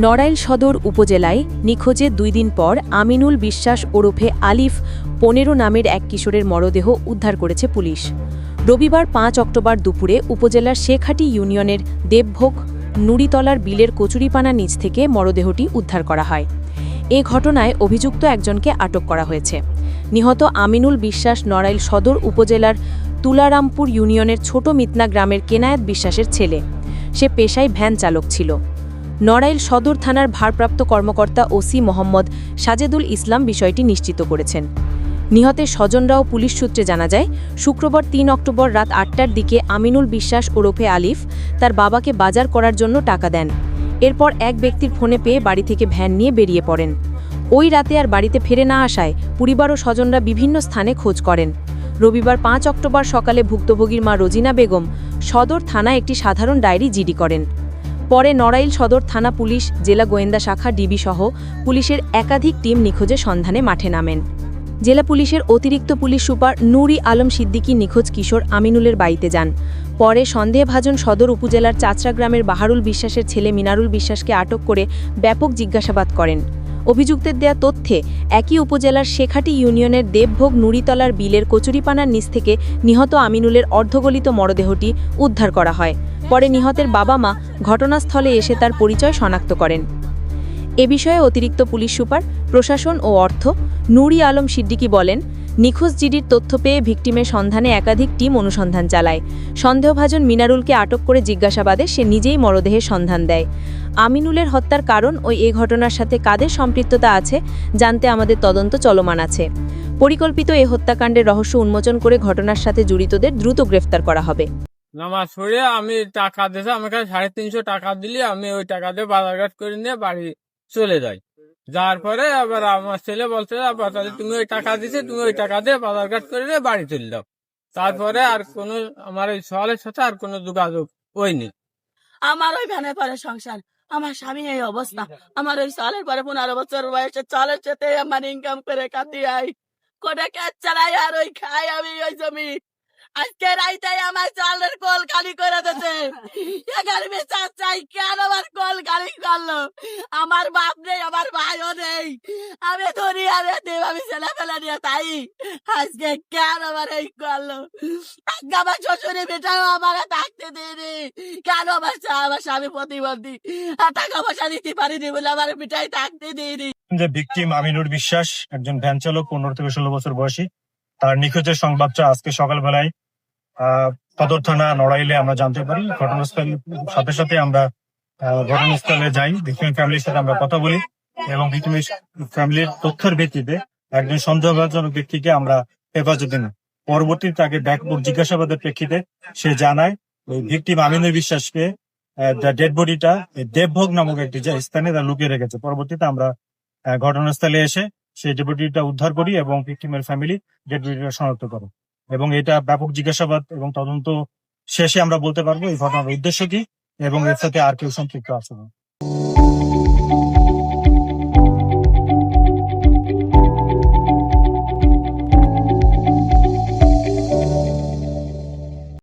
নড়াইল সদর উপজেলায় নিখোঁজে দুই দিন পর আমিনুল বিশ্বাস ওরফে আলিফ পনেরো নামের এক কিশোরের মরদেহ উদ্ধার করেছে পুলিশ। রবিবার পাঁচ অক্টোবর দুপুরে উপজেলার শেখাটি ইউনিয়নের দেবভোগ নুড়িতলার বিলের কচুরিপানা নিচ থেকে মরদেহটি উদ্ধার করা হয়। এ ঘটনায় অভিযুক্ত একজনকে আটক করা হয়েছে। নিহত আমিনুল বিশ্বাস নড়াইল সদর উপজেলার তুলারামপুর ইউনিয়নের ছোট মিতনা গ্রামের কেনায়েত বিশ্বাসের ছেলে। সে পেশায় ভ্যান চালক ছিল। নড়াইল সদর থানার ভারপ্রাপ্ত কর্মকর্তা ওসি মোহাম্মদ সাজেদুল ইসলাম বিষয়টি নিশ্চিত করেছেন। নিহতের স্বজনরাও পুলিশ সূত্রে জানা যায়, শুক্রবার তিন অক্টোবর রাত আটটার দিকে আমিনুল বিশ্বাস ওরফে আলিফ তার বাবাকে বাজার করার জন্য টাকা দেন। এরপর এক ব্যক্তির ফোনে পেয়ে বাড়ি থেকে ভ্যান নিয়ে বেরিয়ে পড়েন। ওই রাতে আর বাড়িতে ফিরে না আসায় পরিবার ও স্বজনরা বিভিন্ন স্থানে খোঁজ করেন। রবিবার পাঁচ অক্টোবর সকালে ভুক্তভোগীর মা রোজিনা বেগম সদর থানায় একটি সাধারণ ডায়েরি জিডি করেন। পরে নড়াইল সদর থানা পুলিশ, জেলা গোয়েন্দা শাখা, ডিবি সহ পুলিশের একাধিক টিম নিখোঁজের সন্ধানে মাঠে নামেন। জেলা পুলিশের অতিরিক্ত পুলিশ সুপার নুরি আলম সিদ্দিকী নিখোঁজ কিশোর আমিনুলের বাড়িতে যান। পরে সন্দেহভাজন সদর উপজেলার চাচরা গ্রামের বাহারুল বিশ্বাসের ছেলে মিনারুল বিশ্বাসকে আটক করে ব্যাপক জিজ্ঞাসাবাদ করেন। অভিযুক্তের দেয়া তথ্যে, একই উপজেলার শেখাটি ইউনিয়নের দেবভোগ নুড়িতলার বিলের কচুরিপানার নিচ থেকে নিহত আমিনুলের অর্ধগলিত মরদেহটি উদ্ধার করা হয়। পরে নিহতের বাবা মা ঘটনাস্থলে এসে তার পরিচয় শনাক্ত করেন। এ বিষয়ে অতিরিক্ত পুলিশ সুপার, প্রশাসন ও অর্থ নুরি আলম সিদ্দিকী বলেন নিখোঁজ জিডির তথ্য পেয়ে ভিকটিমের সন্ধানে একাধিক টিম অনুসন্ধান চালায়। সন্দেহভাজন মিনারুলকে আটক করে জিজ্ঞাসাবাদে সে নিজেই মরদেহের সন্ধান দেয়। আমিনুলের হত্যার কারণ ও এ ঘটনার সাথে কাদের সম্পৃক্ততা আছে জানতে আমাদের তদন্ত চলমান আছে। পরিকল্পিত এ হত্যাকাণ্ডের রহস্য উন্মোচন করে ঘটনার সাথে জড়িতদের দ্রুত গ্রেফতার করা হবে। নামাজ পড়ে আমি টাকা দিয়েছে আমাকে সাড়ে তিনশো টাকা দিলে আমি ওই টাকা দিয়ে বাজারঘাট করে নিয়ে বাড়ি চলে যাই। যাওয়ার পরে আবার আমার ছেলে বলছে, আবার তুমি ওই টাকা দিছে, তুমি ওই টাকা দিয়ে বাজারঘাট করে নিয়ে বাড়ি চলে যাও। তারপরে আর কোনো, আমার ওই সওয়ালের সাথে আর কোনো যোগাযোগ হয়নি। আমার ওই ভ্যানের পরে সংসার, আমার স্বামী এই অবস্থা। আমার ওই সালের পরে পনেরো বছর বয়সে চালের সাথে আমার ইনকাম করে কাটি আই কোটে কাজ চালাই আর ওই খাই আমি ওই জমি। আজকে রাইতে আমার চালের কল খালি করে দিতে এখানে বিচার চাই কেন আমার কল গালি করল? আমার বাপ নেই আমার ভাইও নেই। আমি ধরি আমি দেব আমি ছেলে ফেলে নিয়ে তাই আজকে কেন আমার এই করল? আজকে আমার শ্বশুরে বেটাও আমার থাকতে দেয়নি। কেন আমার আমার স্বামী প্রতিবন্ধী? টাকা পয়সা দিতে পারিনি বলে আমার বেটাই থাকতে দেয়নি। যে ভিকটিম আমিনুর বিশ্বাস একজন ভ্যান চালক পনেরো থেকে ষোলো বছর বয়সী। তার নিখোঁজের সংবাদটা আজকে সকালবেলায় আহ, সদর থানা নড়াইলে আমরা জানতে পারি। ঘটনাস্থল, সাথে সাথে আমরা ঘটনাস্থলে যাই ভিকটিম ফ্যামিলির সাথে আমরা কথা বলি এবং ভিকটিম ফ্যামিলির তথ্যের ভিত্তিতে একজন সন্দেহজনক ব্যক্তিকে আমরা হেফাজতে নিই। পরবর্তীতে তাকে ব্যাকবুক জিজ্ঞাসাবাদের প্রেক্ষিতে সে জানায়, ওই ভিকটিম আমিনুর বিশ্বাসকে ডেড বডিটা দেবভোগ নামক একটি স্থানে তা লুকিয়ে রেখেছে। পরবর্তীতে আমরা ঘটনাস্থলে এসে সেই ডেপুটিটা উদ্ধার করি এবং ভিক্টিমের ফ্যামিলি ডেপুটিটা শনাক্ত করে। এবং এটা ব্যাপক জিজ্ঞাসাবাদ এবং তদন্ত শেষে আমরা বলতে পারব এই ঘটনার উদ্দেশ্য কি এবং এর সাথে আর কেউ সম্পৃক্ত আছে